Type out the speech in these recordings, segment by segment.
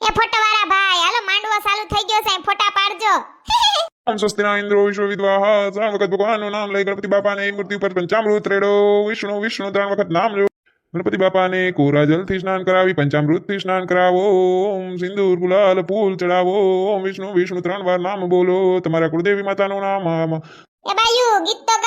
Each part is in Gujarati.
એ ફોટોવાળા ભાઈ હાલો માંડવો ચાલુ થઈ ગયો છે ફોટા પાડજો. ઓમ સ્વસ્તિના ઇન્દ્રો વિશ્વ વિદ્વાહ ત્રણ વખત ભગવાનનું નામ લઈ ગણપતિ બાપાને મૂર્તિ ઉપર પંચામૃત રેડો વિષ્ણુ વિષ્ણુ ત્રણ વખત નામ લો ગણપતિ બાપાને કોરા જલથી સ્નાન કરાવી પંચામૃતથી સ્નાન કરાવો ઓમ સિંદૂર ગુલાલ ફૂલ ચડાવો ઓમ વિષ્ણુ વિષ્ણુ ત્રણ વાર નામ બોલો તમારા કુળદેવી માતાનું નામ એ બાયુ ગીત તો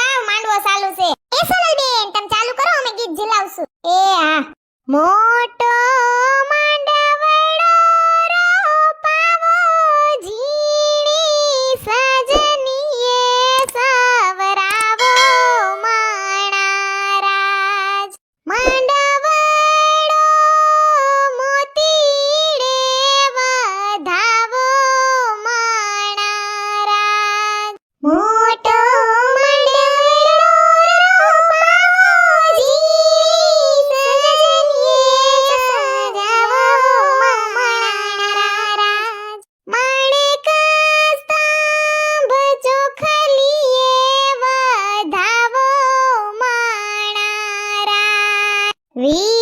We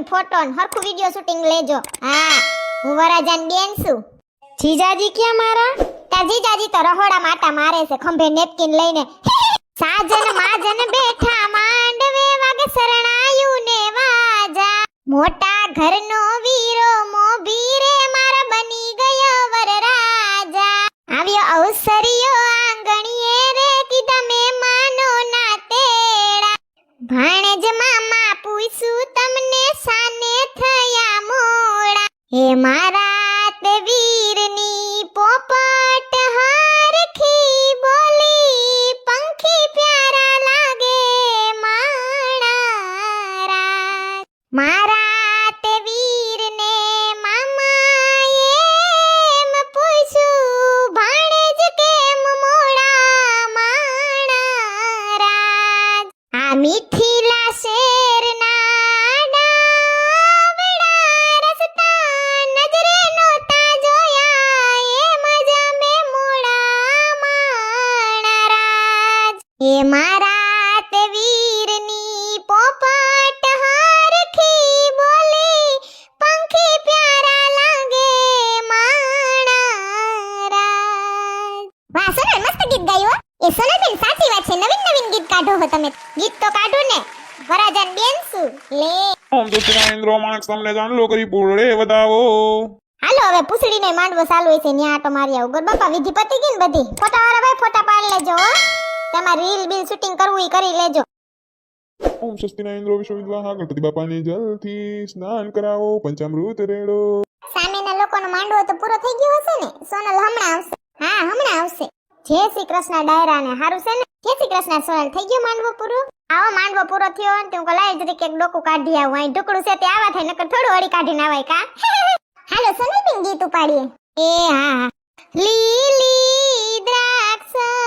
ને ફોટો હરખું વિડિયો શૂટિંગ લેજો. હા, હું વરાજાન બેન છું. જીજાજી ક્યાં મારા? તા જીજાજી તો રહોડા માટા મારે છે, ખંભે નેપકિન લઈને. સાજન માજન બેઠા માંડવે વાગે શરણાયું ને વાજા. મોટા ઘરનો વીરો એ સોનલબેન સાચી વાત છે. નવીન નવીન ગીત કાઢો હો તમે. ગીત તો કાઢો ને. વરાજન બેન શું? લે. ઓમ સ્વસ્તિના ઇન્દ્રો માણસ તમને જાણલો કરી પૂરડે બતાવો હાલો હવે પૂછડીને માંડવો ચાલુ છે. ન્યા આટો મારી આવું ગર બાપા વિધિ પતી ગઈ ને બધી? ફોટા વાળા ભાઈ ફોટા પાડી લેજો તમારે રીલ બિલ શૂટિંગ કરવું એ કરી લેજો. ઓમ સ્વસ્તિના ઇન્દ્રો વિશ્વ વિદ્વાહ ગણપતિ બાપાને જલથી સ્નાન કરાવો. પંચામૃત રેડો. સામેના લોકોનો માંડવો તો પૂરો થઈ ગયો હશે ને? સોનલ હમણાં આવશે. હા હમણાં આવશે. જય શ્રી કૃષ્ણ ડાયરા ને હારું છે ને? જય શ્રી કૃષ્ણ સોનલ થઈ ગયો માંડવો પૂરો? આવો માંડવો પૂરો થયો ને તું કલાય જરીક એક ડોકું કાઢી આવું. અહીં ઢોકળું છે, તે આવા થાય, નકર થોડું વળી કાઢીને આવાય કા? હાલો સોનલબેન ગીત ઉપાડીએ. એ હા લીલી દ્રાક્ષને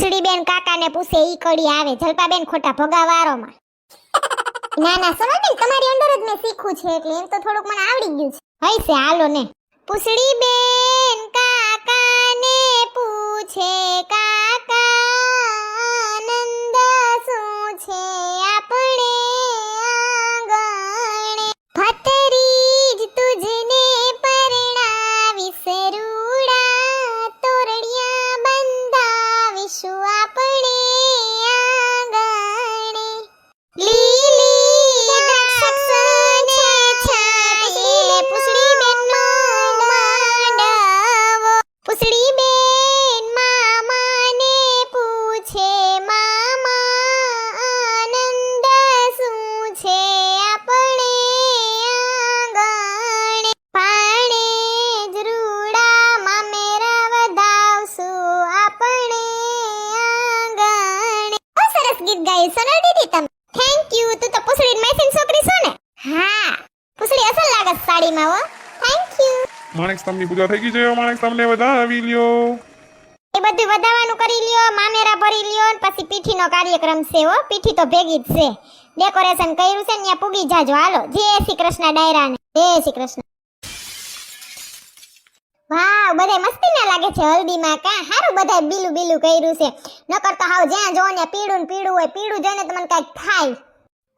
પૂછડી બેન કાકાને પૂછે ઈ કડી આવે જલપા બેન ખોટા ભગાવારોમાં. ના ના સોનલ બેન તમારી અંદર જ મેં શીખું છે એટલે એમ તો થોડુંક મને આવડી ગયું છે. હઈ છે હાલો ને. પૂછડી બેન કાકાને પૂછે કાકા સરસ ગીત ગાઈ સોનલ દીદી તમે? થેન્ક યુ તું તો પૂછડી મેસીન છોકરી છો ને? હા. પૂછડી અસલ લાગે સાડીમાં હો. થેન્ક યુ માણેક સ્તંભની પૂજા થઈ ગઈ છે માણેક સ્તંભને વધાવી લ્યો. એ બધું વધાવાનું કરી લ્યો મામેરા ભરી લ્યો ને પછી પીઠીનો કાર્યક્રમ છે હો. પીઠી તો ભેગી જ છે. ડેકોરેશન કર્યું છે ને ત્યાં પૂગી જાજો. હાલો. જય શ્રી કૃષ્ણ ડાયરાને. જય શ્રી કૃષ્ણ. વાવ, બધાય મસ્તી ના લાગે છે હલ્દીમાં કા? હારું બધાય બીલું બીલું કર્યું છે. નકર તો હાવ જ્યાં જો ને પીળું ને પીળું હોય, પીળું જોઈને તો મને કાંઈક થાય.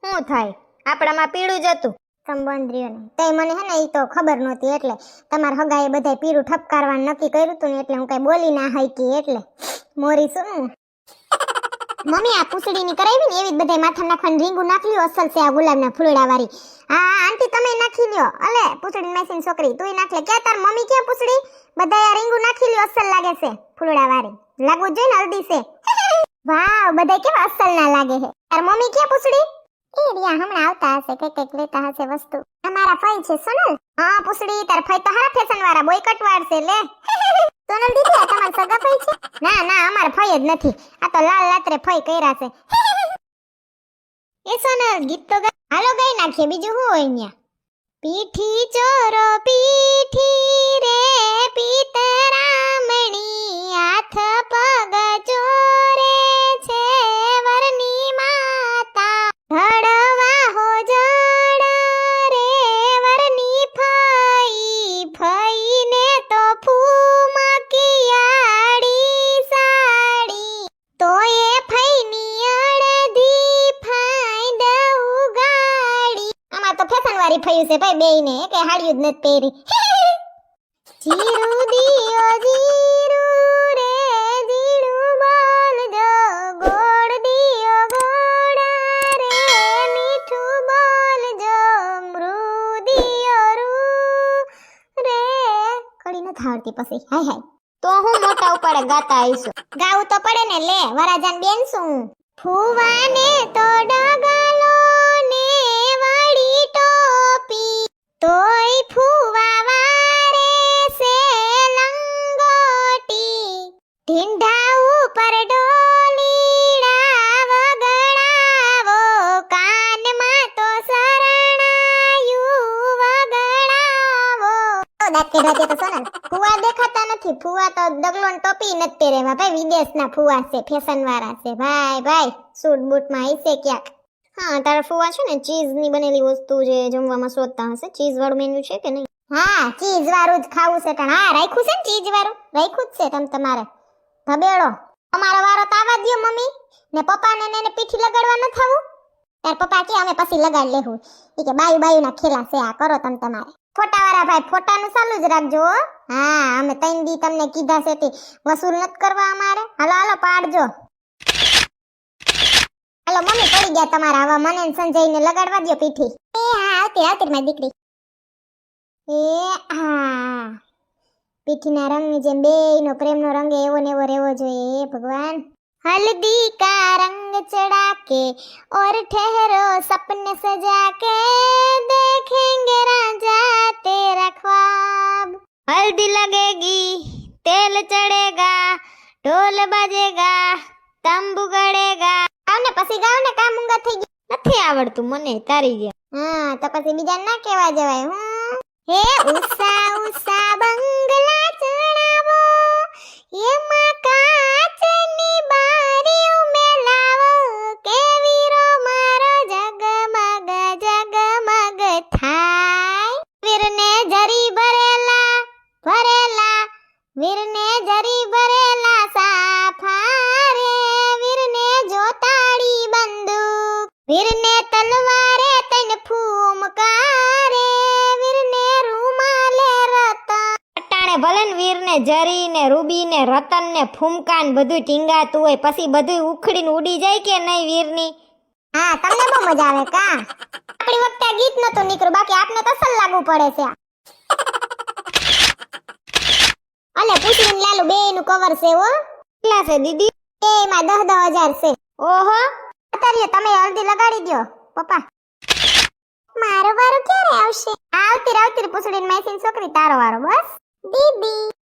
શું થાય? આપણામાં પીળું જ હતું. સંબંધીઓને. તઈ મને હે ને એ તો ખબર નહોતી એટલે. તમારા હગાએ બધાય પીળું ઠપકારવાનું નક્કી કર્યું હતું ને એટલે હું કઈ બોલી ના હકી એટલે. મોરી શું? મમ્મી, આ પૂછડીની કરાવી ને એવી બધાય માથા નાખવાની રીંગું નાખી લ્યો અસલ છે આ ગુલાબના ફૂલડા વાળી હા આંટી તમે નાખી લ્યો. અલે પૂછડી મેસીન છોકરી તું નાખલે. કે તાર મમ્મી કે પૂછડી? બધાય આ રીંગું નાખી લ્યો, અસલ લાગે છે ફૂલડા વાળી લાગવું જોઈએ ને હલ્દી છે. વાવ, બધાય કેવા અસલ ના લાગે છે? તાર મમ્મી કે પૂછડી? એ રિયા હમણાં આવતા હશે, કંઈક કંઈક લેતા હશે વસ્તુ. અમારા ફઈ છે સોનલ? હા, પૂછડી, તાર ફઈ તો હારા ફેશન વાળા બોયકટ વાળશે, લે. સોનલ દીદી, આ તમારા સગા ફઈ છે? ના ના, અમાર ફઈ જ નથી. આ તો લાલ લાતરે ફઈ કર્યા છે. એ સોનલ, ગીત તો હાલો ગઈ નાખીએ, બીજું શું હોય ન્યા? પીઠી ચોરો, પીઠી રે, પિતરામણી. તો ફયું છે ભાઈ બેયને, કે હાડિયું જ નથી પહેરી. જીરું દિયો જીરું રે જીરું બોલજો ગોળ દિયો, ગોળા રે, મીઠું બોલજો મૃદિયો રૂ રે. કડી નથી આવડતી પછી. હાય હાય. તો હું મોટા ઉપાડે ગાતા આવીશું. ગાવું તો પડે ને, લે, વરાજાન બેન શું? ફૂવાને તો ડગલો તોય ફૂવા વારે છે લંગોટી. ઢીંઢા ઉપર ડોલીડા વગડાવો, કાનમાં તો શરણાયું વગડાવો. દાંત કાઢવા તો સોનલ. ફુવા દેખાતા નથી. ફુવા તો ડગલો ટોપી નથી પહેરેવા ભાઈ, વિદેશના ફુવા છે ફેશન વાળા છે. ભાઈ ભાઈ, સૂટ બૂટમાં હશે ક્યાંક? હા, તારા ફુવા છે ને ચીઝની બનેલી વસ્તુ જે જમવામાં શોધતા હશે ચીઝ વાળું મેનુ છે કે નહીં? હા ચીઝ વાળું જ ખાવું છે, પણ હા, રાખ્યું છે ને ચીઝ વાળું રાખ્યું જ છે તમ તમારે. ધબેડો અમારો વારો તો આવા દયો, મમ્મી. ને પપ્પાને ને એને પીઠી લગાડવા ન થાવું? તાર પપ્પા કે, અમે પછી લગાડ લેવું એ કે, બાયુ બાયુ ના ખેલા છે, આ કરો તમ તમારે. ફોટા વાળા ભાઈ, ફોટાનું ચાલુ જ રાખજો, હા. અમે ત્રણ દી તમને કીધા છે તે. વસૂલ નથી કરવા અમારે. હાલો હાલો, પાડજો. હાલો મમ્મી પડી ગયા તમારા હવે મને ને સંજયને લગાડવા દ્યો પીઠી એ હા આવતી આવતી મારી દીકરી એ હા પીઠીના રંગની જેમ બેયનો પ્રેમનો રંગ એવો ને એવો રહેવો જોઈએ હે ભગવાન हल्दी का रंग चढ़ा के और ठहरो सपने सजा के देखेंगे राजा तेरा ख्वाब हल्दी लगेगी तेल चढ़ेगा ઢોલ બાજેગા તંબુ ગળેગા આવને પછી ગાવ ને કામ ઊંઘા થઈ ગઈ નથી આવડતું મને તારી જેમ. હા, તો પછી બીજા ના કેવા જવાય હું હે ઉષા ઉષા બંગલા. ને રૂબી ને રતન ને ફૂમકાન બધું ટીંગાતું હોય પછી બધું ઉખડીને ઉડી જાય કે નહીં વીરની? હા તમને બહુ મજા આવે કા? આપણી વખતે ગીત નતું નીકળ્યું બાકી આપને તો લાગુ પડે છે. અલે પૂછડીને લાલુ બે નું કવર છે હો. કેટલા છે દીદી? એ માં દસ દસ હજાર છે. ઓહો. અત્યારે તમે અડધી લગાડી દ્યો પપ્પા. મારો વારો ક્યારે આવશે? આવતી આવતી પૂછડીને મેસીન છોકરી તારો વારો બસ. દીદી.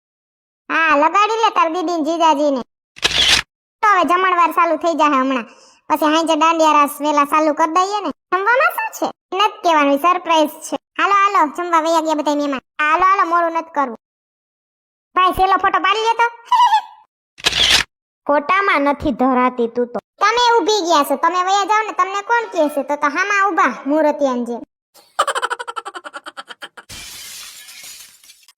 હા લગાડી લે તાર દીદી ને જીજાજી ને તો હવે જમણવાર ચાલુ થઈ જાય હમણાં. પછી હાંજે દાંડિયા રાસ વેલા ચાલુ કરી દઈએ ને. જમવામાં શું છે? નથી કહેવાનું સરપ્રાઈઝ છે. હાલો હાલો જમવા વૈયા ગયા બધા મહેમાન. હાલો હાલો મોડું નથી કરવું. ભાઈ સેલો ફોટો પાડી લેતો ફોટામાં નથી ધરાતી તું તો. તમે ઊભી ગયા છો. તમે વયા જાવ ને તમને કોણ કહેશે તો તો હામાં ઊભા મૂર્તિયાન જેમ.